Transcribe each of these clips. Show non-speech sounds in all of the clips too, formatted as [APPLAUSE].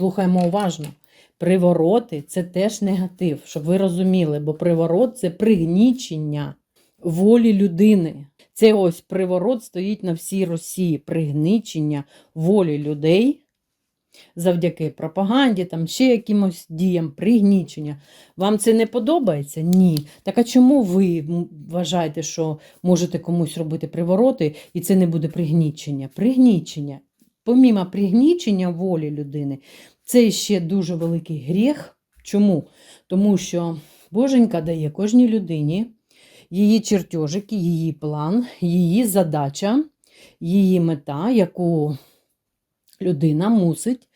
слухаємо уважно. Привороти це теж негатив, щоб ви розуміли, бо приворот це пригнічення волі людини. Це ось приворот стоїть на всій Росії, пригнічення волі людей завдяки пропаганді, там ще якимось діям, пригнічення. Вам це не подобається? Ні. Так а чому ви вважаєте, що можете комусь робити привороти, і це не буде пригнічення? Пригнічення. Помімо пригнічення волі людини, це ще дуже великий гріх. Чому? Тому що Боженька дає кожній людині її чертежики, її план, її задача, її мета, яку людина мусить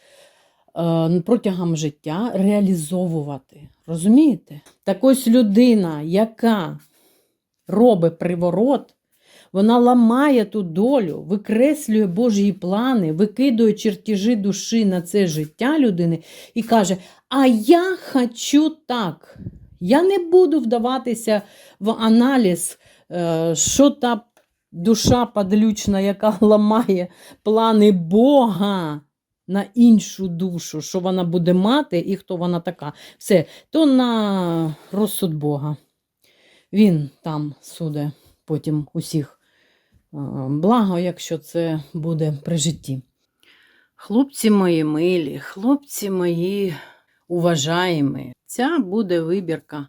е, протягом життя реалізовувати. Розумієте? Так ось людина, яка робить приворот, вона ламає ту долю, викреслює Божі плани, викидує чертежі душі на це життя людини і каже: А я хочу так. Я не буду вдаватися в аналіз, е, що та душа подлючна, яка [LAUGHS] ламає плани Бога на іншу душу, що вона буде мати і хто вона така. Все, то на розсуд Бога. Він там суде потім усіх. Е, Благо, якщо це буде при житті. Хлопці мої милі, хлопці мої уважаємі, ця буде вибірка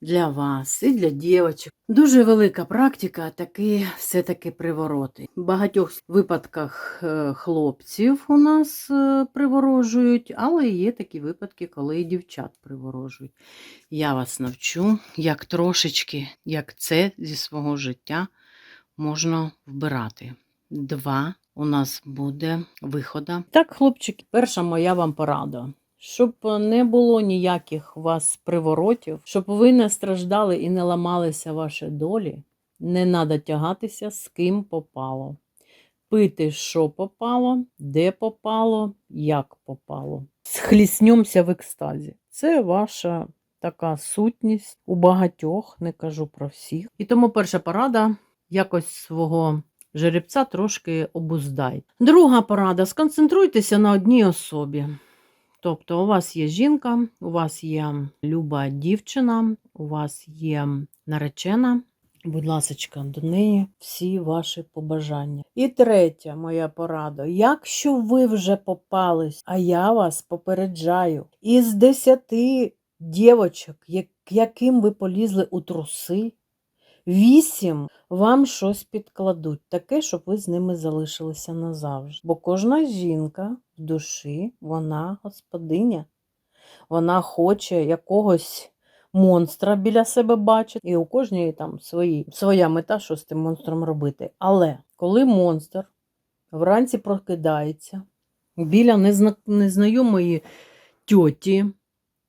для вас і для дівчат. Дуже велика практика, такі все-таки привороти. В багатьох випадках е, хлопців у нас е, приворожують, але є такі випадки, коли і дівчат приворожують. Я вас навчу, як трошечки, як це зі свого життя можна вбирати. Два у нас буде вихода. Так, хлопчики, перша моя вам порада. Щоб не було ніяких вас приворотів, щоб ви не страждали і не ламалися ваші долі, не треба тягатися з ким попало. Пити, що попало, де попало, як попало. Схліснемося в екстазі. Це ваша така сутність у багатьох, не кажу про всіх. І тому перша порада якось свого жеребця трошки обуздайте. Друга порада сконцентруйтеся на одній особі. Тобто, у вас є жінка, у вас є люба дівчина, у вас є наречена. Будь ласка, до неї всі ваші побажання. І третя моя порада. Якщо ви вже попались, а я вас попереджаю, із десяти дівочок, яким ви полізли у труси, вісім вам щось підкладуть, таке, щоб ви з ними залишилися назавжди. Бо кожна жінка в душі, вона господиня, вона хоче якогось монстра біля себе бачити, і у кожної там свої, своя мета, що з тим монстром робити. Але коли монстр вранці прокидається біля незна... незнайомої тьоті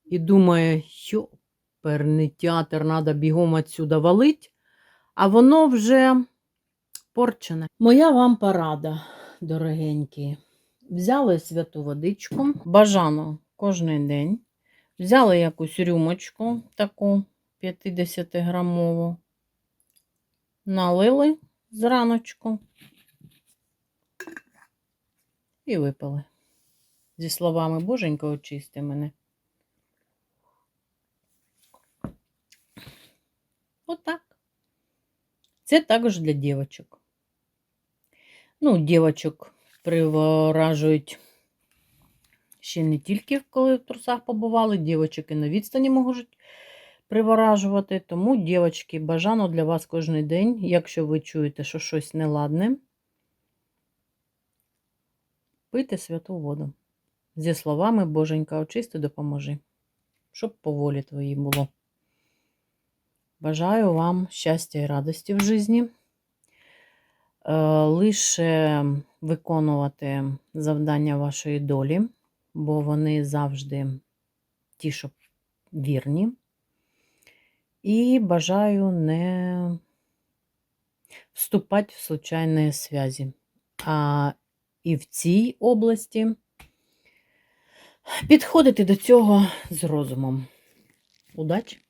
і думає, що перний театр, треба бігом отсюда валить, а воно вже порчене. Моя вам порада, дорогенькі. Взяли святу водичку, бажано кожен день. Взяли якусь рюмочку таку 50-грамову, налили зраночку і випили. Зі словами Боженька, очисти мене. Отак. Це також для дівочок. Ну, дівочок приворажують ще не тільки коли в трусах побували, дівочок на відстані можуть приворажувати. Тому, дівочки, бажано для вас кожен день, якщо ви чуєте, що щось неладне, пийте святу воду. Зі словами Боженька, очисти, допоможи, щоб по волі твоїй було. Бажаю вам щастя і радості в житті. Е, Лише виконувати завдання вашої долі, бо вони завжди ті, що вірні. І бажаю не вступати в случайні зв'язі. А і в цій області підходити до цього з розумом. Удачі!